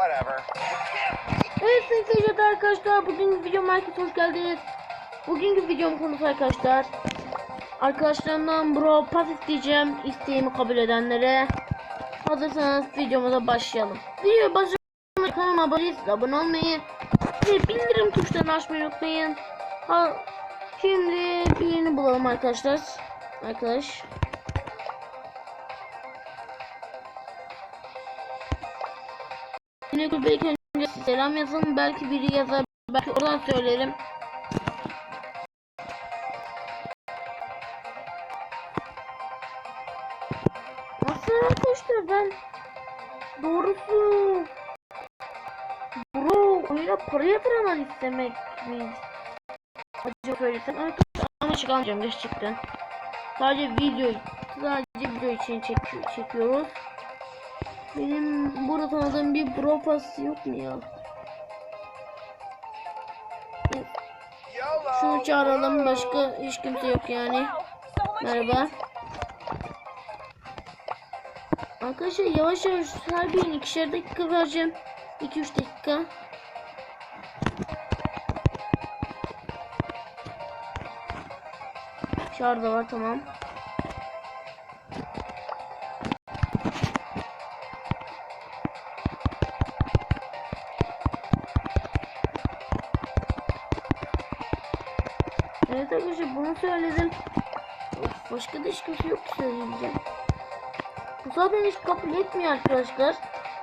whatever. Evet sayın seyirciler arkadaşlar bugün video market hoş geldiniz. Bugünkü videom konusu arkadaşlar. Arkadaşlarımdan bro pas isteyeceğim isteğimi kabul edenlere. Hazırsanız videomuza başlayalım. Videoya başlamadan kanalıma abone değilseniz abone olmayı ve bildirim tuşlarını açmayı unutmayın. Ha, şimdi birini bulalım arkadaşlar. Arkadaş. Yine belki önce selam yazalım belki biri yazar belki oradan söylerim. Nasıl arkadaşlar ben doğrusu bro oyuna para yatıran istemek mi? Acaba söylesem arkadaşlar ama çıkamayacağım gerçekten. Sadece video sadece video için çek çekiyoruz. Benim burada tanıdığım bir bro pass yok mu ya? Evet. Şunu çağıralım başka hiç kimse yok yani. Merhaba. Arkadaşlar yavaş yavaş her birine ikişer dakika vereceğim. 2-3 dakika. Da var tamam. Evet arkadaşlar bunu söyledim. Başka da hiç kimse yok söyleyeceğim. Bu zaten hiç kabul etmiyor arkadaşlar.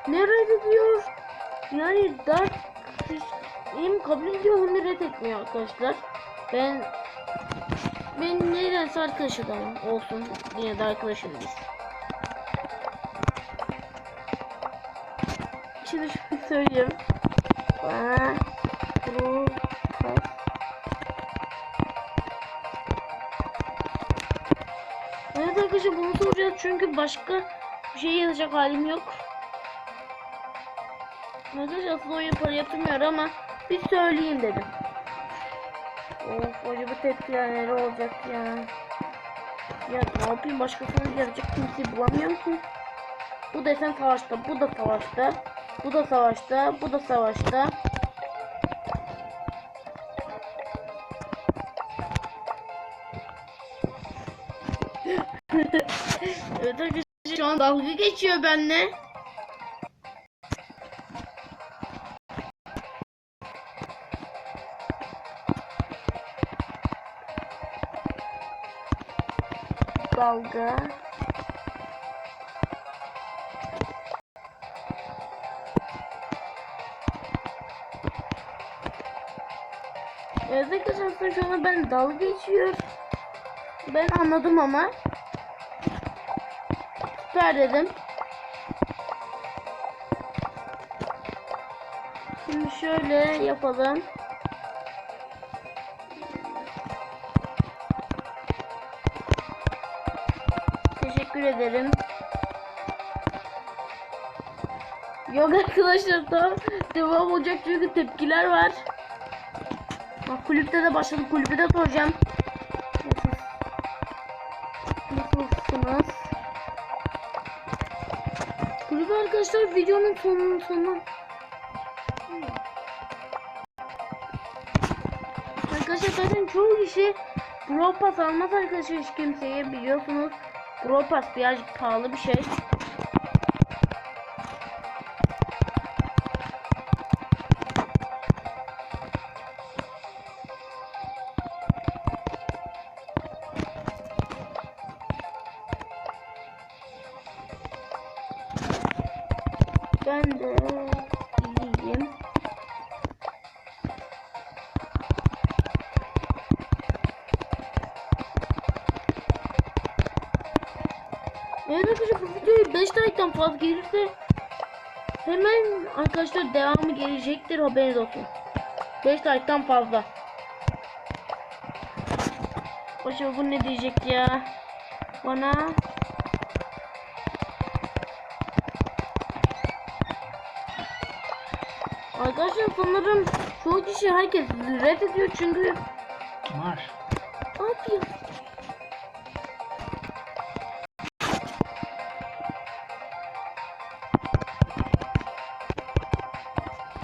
Ne reddediyor? Yani Dark hem kabul ediyor hem de reddetmiyor arkadaşlar. Ben ben nedense arkadaş adamım olsun. Yine de arkadaşım biz. Şimdi şunu söyleyeyim. Aa, Evet arkadaşlar bunu soracağız çünkü başka bir şey yazacak halim yok. Arkadaşlar aslında oyun para yatırmıyor ama bir söyleyeyim dedim. Of acaba tepkiler neler olacak ya. Ya ne yapayım başkasını yazacak kimseyi bulamıyorum ki. Bu desen savaşta, bu da savaşta, bu da savaşta, bu da savaşta. Dalga geçiyor benimle. Dalga. Evet arkadaşlar şu anda ben dalga geçiyor. Ben anladım ama. Süper dedim. Şimdi şöyle yapalım. Teşekkür ederim. Yok arkadaşlar daha devam olacak çünkü tepkiler var. Bak kulüpte de başladım. Kulüpte de soracağım. Nasıl, Kulübü arkadaşlar videonun sonunun sonu. Arkadaşlar zaten çoğu kişi Pro Pass almaz arkadaşlar hiç kimseye biliyorsunuz. Pro Pass birazcık pahalı bir şey. İyiyim. Evet arkadaşlar bu videoyu 5 like'tan fazla gelirse hemen arkadaşlar devamı gelecektir haberiniz olsun. 5 like'tan fazla. Başka bu ne diyecek ya? Bana Arkadaşlar sanırım çoğu kişi herkes reddediyor çünkü Var. Abi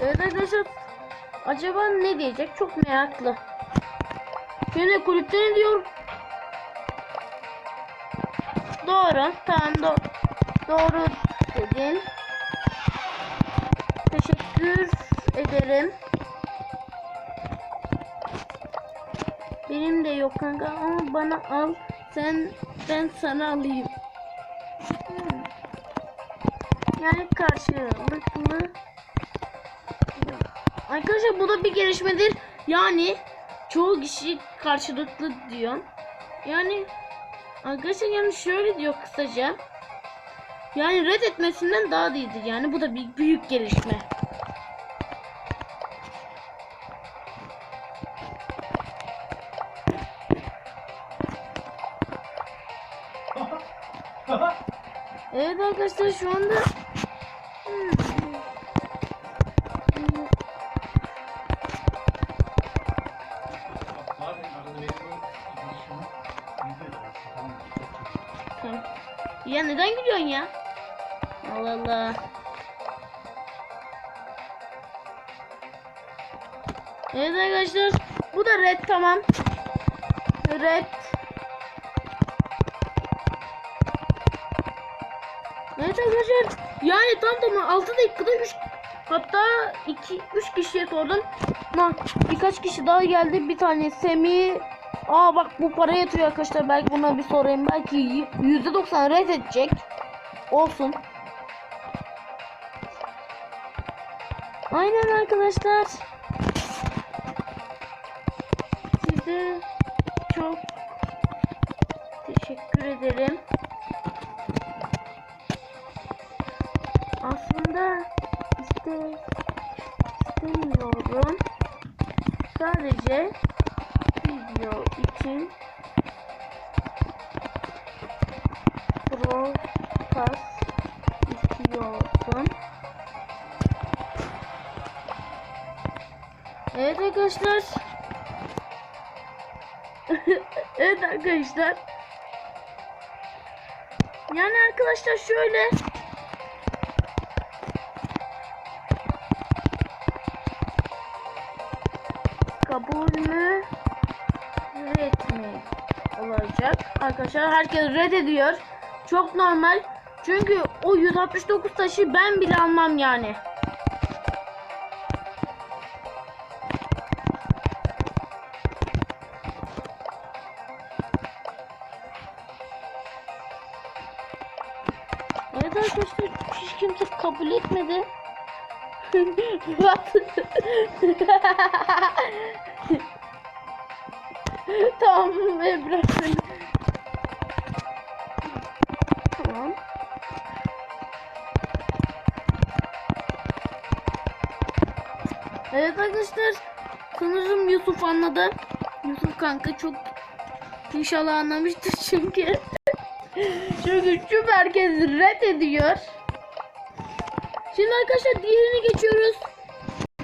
Evet arkadaşlar. Acaba ne diyecek? Çok meraklı. Yine kulüpte ne diyor? Doğru. Tamam do doğru dedin. Ederim. Benim de yok kanka ama bana al. Sen ben sana alayım. Hmm. Yani karşılıklı. Arkadaşlar bu da bir gelişmedir. Yani çoğu kişi karşılıklı diyor. Yani arkadaşlar yani şöyle diyor kısaca. Yani red etmesinden daha iyidir yani bu da bir büyük gelişme. Arkadaşlar şu anda. Ya neden gülüyorsun ya? Allah Allah. Evet arkadaşlar bu da red tamam. Red. Evet arkadaşlar yani tam tamam 6 dakikada 3 hatta 2 3 kişiye sordum. Ama birkaç kişi daha geldi. Bir tane Semi Aa bak bu para yatıyor arkadaşlar. Belki buna bir sorayım. Belki %90 red edecek. Olsun. Aynen arkadaşlar. Size çok teşekkür ederim. İste istemiyorum. Sadece video için Pass istiyordum. Evet arkadaşlar. evet arkadaşlar. Yani arkadaşlar şöyle kabul mü red mi olacak arkadaşlar herkes red ediyor çok normal çünkü o 169 taşı ben bile almam yani Evet arkadaşlar hiç kimse kabul etmedi. What? tamam ve bırak beni. Tamam. Evet arkadaşlar sanırım Yusuf anladı. Yusuf kanka çok inşallah anlamıştır çünkü çünkü şu herkes red ediyor. Şimdi arkadaşlar diğerini geçiyoruz.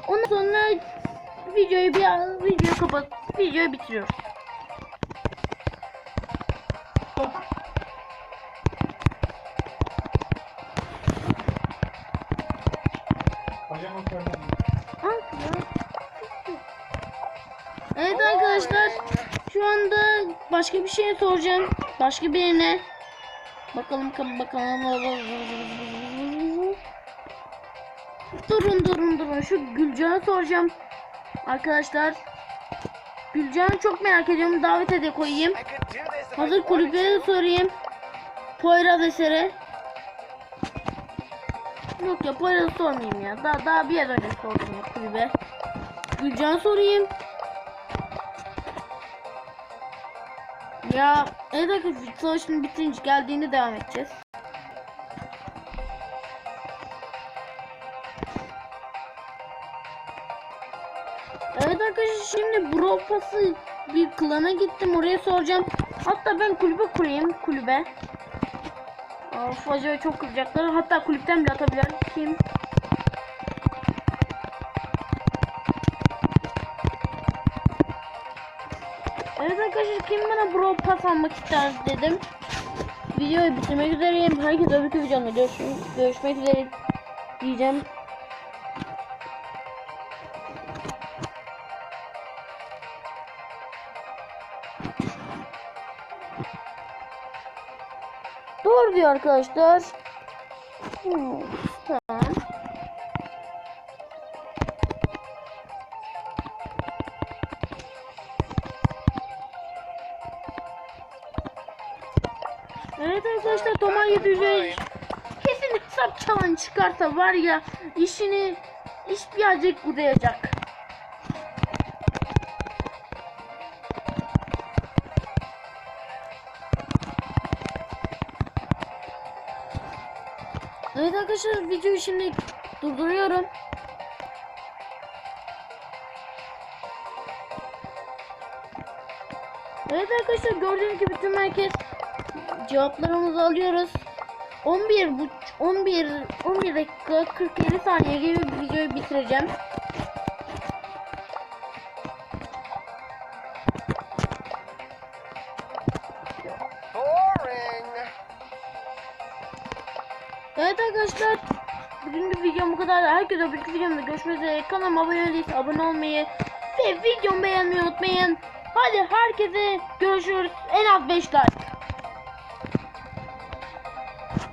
Ondan sonra videoyu bir video kapat videoyu bitiriyoruz. Ya. Evet arkadaşlar şu anda başka bir şey soracağım. Başka birine. Bakalım bakalım. Durun durun durun. Şu Gülcan'ı soracağım. Arkadaşlar. Gülcan'ı çok merak ediyorum. Davet de koyayım. Hazır kulübe de sorayım. Poyraz eseri. Yok ya Poyraz'ı sormayayım ya. Daha, daha bir yer önce sordum ya kulübe. Gülcan'ı sorayım. Ya evet arkadaşlar savaşın bitince geldiğinde devam edeceğiz. Evet arkadaşlar şimdi Brawl Pass'ı bir klana gittim oraya soracağım. Hatta ben kulübe kurayım kulübe. Of acaba çok kızacaklar. Hatta kulüpten bile atabilir. Kim? Evet arkadaşlar kim bana Brawl Pass almak ister dedim. Videoyu bitirmek üzereyim. Herkese öbürkü videomda görüşmek, görüşmek üzere diyeceğim. Diyor arkadaşlar. Hmm, tamam. Evet arkadaşlar Tomar 700 kesin hesap çalan çıkarsa var ya işini iş birazcık uzayacak. Arkadaşlar videoyu şimdi durduruyorum. Evet arkadaşlar gördüğünüz gibi tüm herkes cevaplarımızı alıyoruz. 11 bu 11 11 dakika 47 saniye gibi videoyu bitireceğim. Evet arkadaşlar bugünkü videom bu kadar. Herkese öbürkü videomda görüşmek üzere. Kanalıma abone değilse abone olmayı ve videomu beğenmeyi unutmayın. Hadi herkese görüşürüz. En az 5 like.